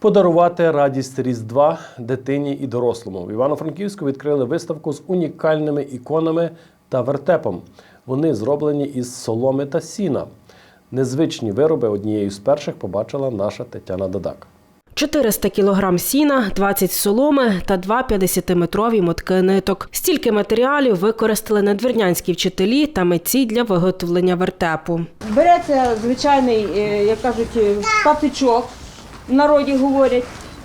Подарувати радість Різдва дитині і дорослому. В Івано-Франківську відкрили виставку з унікальними іконами та вертепом. Вони зроблені із соломи та сіна. Незвичні вироби однією з перших побачила наша Тетяна Дадак. 400 кілограм сіна, 20 соломи та два 50-метрові мотки ниток. Стільки матеріалів використали надвірнянські вчителі та митці для виготовлення вертепу. Береться звичайний, е, як кажуть, е, папічок, в народі говорять,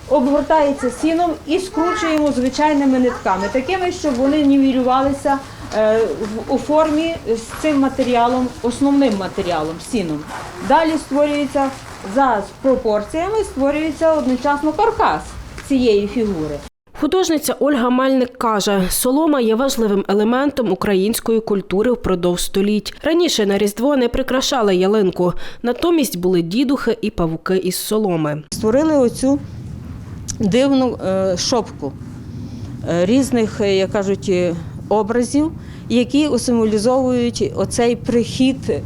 обгортається сіном і скручуємо звичайними нитками, такими, щоб вони нівелювалися е, у формі з цим матеріалом, основним матеріалом, сіном. Далі створюється за пропорціями, створюється одночасно каркас цієї фігури. Художниця Ольга Мельник каже, солома є важливим елементом української культури впродовж століть. Раніше на Різдво не прикрашали ялинку, натомість були дідухи і павуки із соломи. Створили оцю дивну е, шопку е, різних, е, як кажуть, образів, які символізовують оцей прихід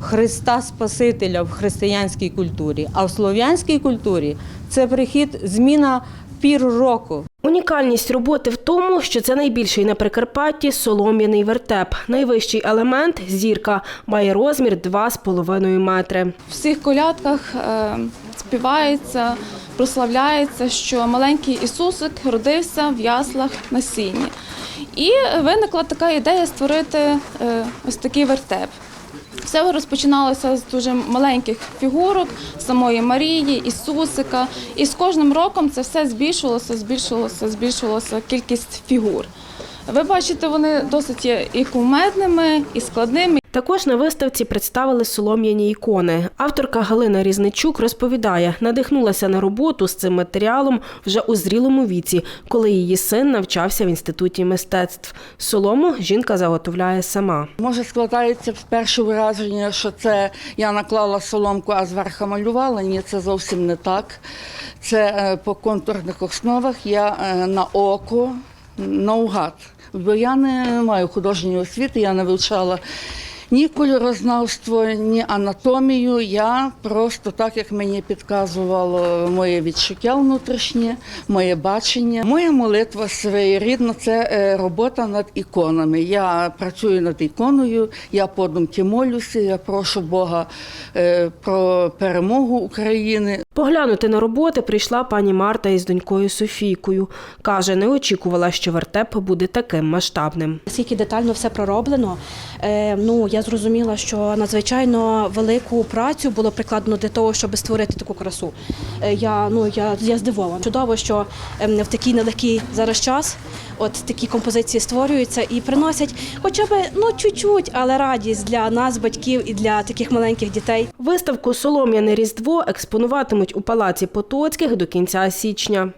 Христа Спасителя в християнській культурі. А в слов'янській культурі це прихід, зміна пір року. Унікальність роботи в тому, що це найбільший на Прикарпатті солом'яний вертеп. Найвищий елемент зірка має розмір 2,5 метри. В всіх колядках е, співається, прославляється, що маленький Ісусик родився в яслах на сіні. І виникла така ідея створити е, ось такий вертеп. Все розпочиналося з дуже маленьких фігурок самої Марії, Ісусика. І з кожним роком це все збільшувалося, збільшувалося, збільшувалося кількість фігур. Ви бачите, вони досить є і кумедними, і складними. Також на виставці представили солом'яні ікони. Авторка Галина Різничук розповідає, надихнулася на роботу з цим матеріалом вже у зрілому віці, коли її син навчався в інституті мистецтв. Солому жінка заготовляє сама. Може, складається перше враження, що це я наклала соломку, а зверху малювала. Ні, це зовсім не так. Це е, по контурних основах я е, на око, наугад. Бо я не маю художньої освіти, я не вивчала ні кольорознавство, ні анатомію. Я просто так, як мені підказувало моє відчуття внутрішнє, моє бачення. Моя молитва своєрідна це е, робота над іконами. Я працюю над іконою, я подумки молюся, я прошу Бога е, про перемогу України. Поглянути на роботи прийшла пані Марта із донькою Софійкою. Каже, не очікувала, що вертеп буде таким масштабним. Наскільки детально все пророблено, е, ну я зрозуміла, що надзвичайно велику працю було прикладено для того, щоб створити таку красу. Е, я ну я, я здивована. Чудово, що ем, в такий нелегкий зараз час от такі композиції створюються і приносять, хоча б ну чуть-чуть, але радість для нас, батьків і для таких маленьких дітей. Виставку Солом'яне Різдво експонуватимуть у палаці Потоцьких до кінця січня.